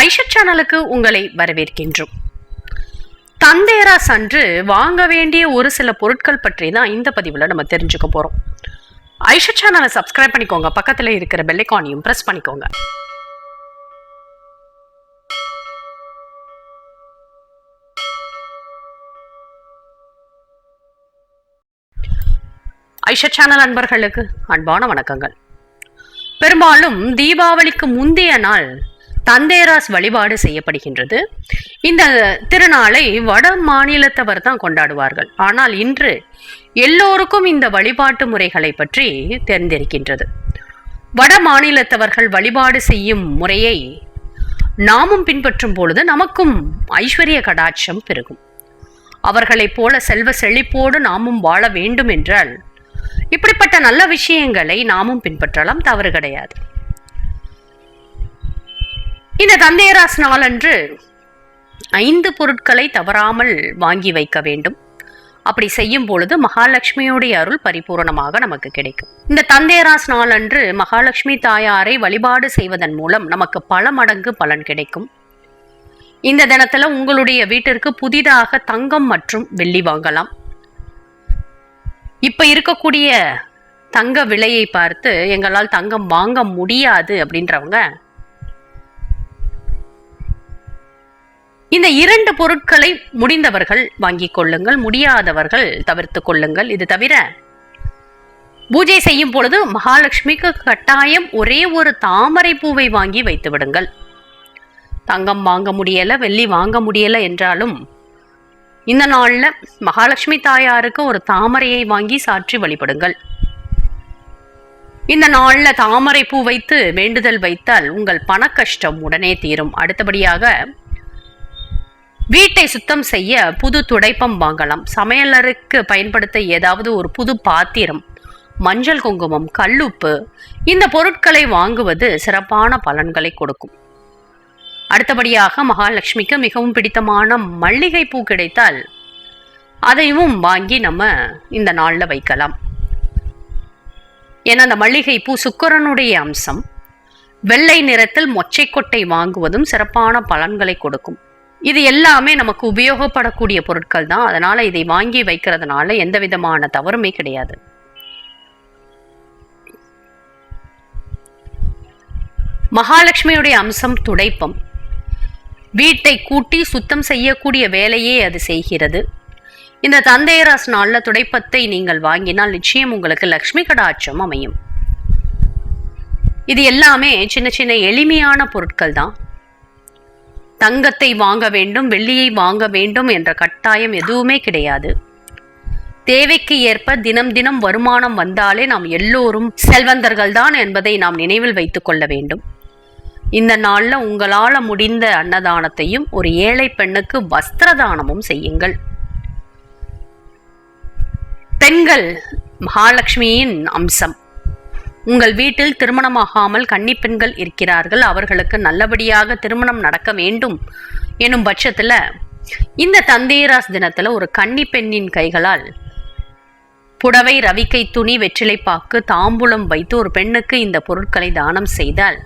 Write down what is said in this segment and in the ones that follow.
ஐஷத் சேனலுக்கு உங்களை வரவேற்கின்றோம். தந்தேராஸ் அன்று வாங்க வேண்டிய ஒரு சில பொருட்கள் பற்றி தான் இந்த பதிவில் நம்ம தெரிஞ்சுக்க போகிறோம் ஐஷத் சேனலை சப்ஸ்கிரைப் பண்ணிக்கோங்க. பக்கத்தில் இருக்கிற பெல்லைக்கானையும் ப்ரெஸ் பண்ணிக்கோங்க. ஐஷா சேனல் அன்பர்களுக்கு அன்பான வணக்கங்கள். பெரும்பாலும் தீபாவளிக்கு முந்தைய நாள் தந்தேராஸ் வழிபாடு செய்யப்படுகின்றது. இந்த திருநாளை வட மாநிலத்தவர் தான் கொண்டாடுவார்கள். ஆனால் இன்று எல்லோருக்கும் இந்த வழிபாட்டு முறைகளை பற்றி தெரிந்திருக்கின்றது. வட மாநிலத்தவர்கள் வழிபாடு செய்யும் முறையை நாமும் பின்பற்றும் பொழுது நமக்கும் ஐஸ்வர்ய கடாட்சம் பெருகும். அவர்களைப் போல செல்வ செழிப்போடு நாமும் வாழ வேண்டும் என்றால் இப்படிப்பட்ட நல்ல விஷயங்களை நாமும் பின்பற்றலாம் தவறு கிடையாது. இந்த தந்தேராஸ் நாளன்று ஐந்து பொருட்களை தவறாமல் வாங்கி வைக்க வேண்டும். அப்படி செய்யும் பொழுது மகாலட்சுமியுடைய அருள் பரிபூரணமாக நமக்கு கிடைக்கும். இந்த தந்தேராஸ் நாளன்று மகாலட்சுமி தாயாரை வழிபாடு செய்வதன் மூலம் நமக்கு பல மடங்கு பலன் கிடைக்கும். இந்த தினத்துல உங்களுடைய வீட்டிற்கு புதிதாக தங்கம் மற்றும் வெள்ளி வாங்கலாம். இப்ப இருக்கக்கூடிய தங்க விலையை பார்த்து எங்களால் தங்கம் வாங்க முடியாது அப்படின்றவங்க இந்த இரண்டு பொருட்களை முடிந்தவர்கள் வாங்கிக் கொள்ளுங்கள் முடியாதவர்கள் தவிர்த்து கொள்ளுங்கள். இது தவிர பூஜை செய்யும் பொழுது மகாலட்சுமிக்கு கட்டாயம் ஒரே ஒரு தாமரை பூவை வாங்கி வைத்து விடுங்கள். தங்கம் வாங்க முடியல வெள்ளி வாங்க முடியல என்றாலும் இந்த நாளில் மகாலட்சுமி தாயாருக்கு ஒரு தாமரையை வாங்கி சாற்றி வழிபடுங்கள். இந்த நாளில் தாமரை பூ வைத்து வேண்டுதல் வைத்தால் உங்கள் பண கஷ்டம் உடனே தீரும். அடுத்தபடியாக வீட்டை சுத்தம் செய்ய புது துடைப்பம் வாங்கலாம். சமையலருக்கு பயன்படுத்த ஏதாவது ஒரு புது பாத்திரம் மஞ்சள் குங்குமம் கல்லுப்பு இந்த பொருட்களை வாங்குவது சிறப்பான பலன்களை கொடுக்கும். அடுத்தபடியாக மகாலட்சுமிக்கு மிகவும் பிடித்தமான மல்லிகை பூ கிடைத்தால் அதையும் வாங்கி நம்ம இந்த நாளில் வைக்கலாம். ஏன்னா அந்த மல்லிகை பூ சுக்கரனுடைய அம்சம். வெள்ளை நிறத்தில் மொச்சைக்கொட்டை வாங்குவதும் சிறப்பான பலன்களை கொடுக்கும். இது எல்லாமே நமக்கு உபயோகப்படக்கூடிய பொருட்கள் தான். அதனால இதை வாங்கி வைக்கிறதுனால எந்த விதமான தவறுமே கிடையாது. மகாலட்சுமியுடைய அம்சம் துடைப்பம். வீட்டை கூட்டி சுத்தம் செய்யக்கூடிய வேலையே அது செய்கிறது. இந்த தந்தையராஸ் நாளில் துடைப்பத்தை நீங்கள் வாங்கினால் நிச்சயம் உங்களுக்கு லக்ஷ்மி கடாட்சம் அமையும். இது எல்லாமே சின்ன சின்ன எளிமையான பொருட்கள் தான். தங்கத்தை வாங்க வேண்டும் வெள்ளியை வாங்க வேண்டும் என்ற கட்டாயம் எதுவுமே கிடையாது. தேவைக்கு ஏற்ப தினம் தினம் வருமானம் வந்தாலே நாம் எல்லோரும் செல்வந்தர்கள் தான் என்பதை நாம் நினைவில் வைத்துக் கொள்ள வேண்டும். இந்த நாளில் உங்களால் முடிந்த அன்னதானத்தையும் ஒரு ஏழை பெண்ணுக்கு வஸ்திர தானமும் செய்யுங்கள். பெண்கள் மகாலட்சுமியின் அம்சம். உங்கள் வீட்டில் திருமணமாகாமல் கன்னி பெண்கள் இருக்கிறார்கள். அவர்களுக்கு நல்லபடியாக திருமணம் நடக்க வேண்டும் எனும் பட்சத்தில் இந்த தந்தேராஸ் தினத்தில் ஒரு கன்னி பெண்ணின் கைகளால் புடவை ரவிக்கை துணி வெற்றிலைப்பாக்கு தாம்பூலம் வைத்து ஒரு பெண்ணுக்கு இந்த பொருட்களை தானம் செய்தால்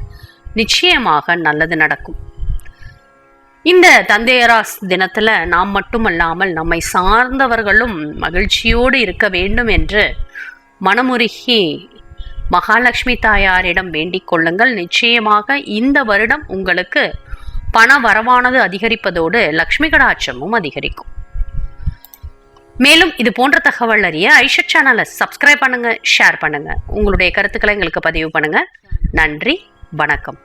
நிச்சயமாக நல்லது நடக்கும். இந்த தந்தையராஸ் தினத்தில் நாம் மட்டுமல்லாமல் நம்மை சார்ந்தவர்களும் மகிழ்ச்சியோடு இருக்க வேண்டும் என்று மனமுருகி மகாலட்சுமி தாயாரிடம் வேண்டிக் கொள்ளுங்கள். நிச்சயமாக இந்த வருடம் உங்களுக்கு பண வரவானது அதிகரிப்பதோடு லக்ஷ்மி கடாட்சமும் அதிகரிக்கும். மேலும் இது போன்ற தகவல் அறிய ஐஷட் சேனலை சப்ஸ்கிரைப் பண்ணுங்க ஷேர் பண்ணுங்க. உங்களுடைய கருத்துக்களை எங்களுக்கு பதிவு பண்ணுங்க. நன்றி வணக்கம்.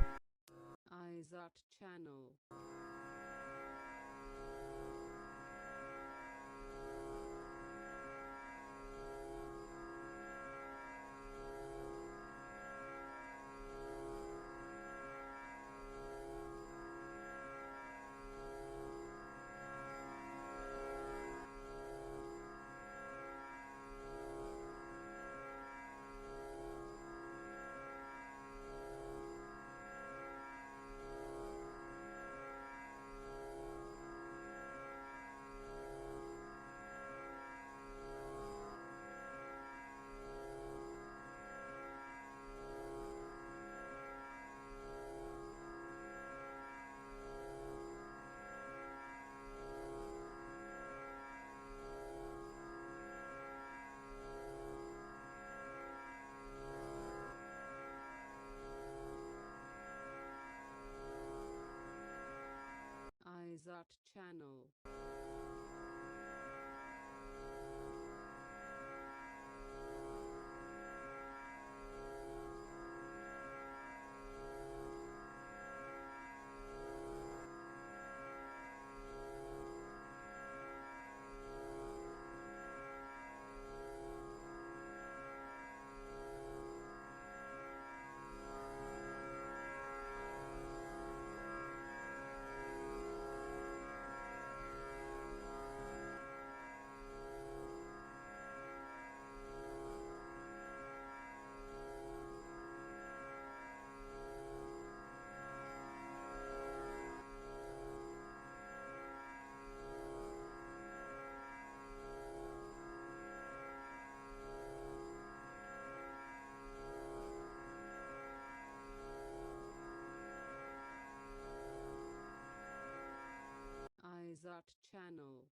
Art Channel. Art channel.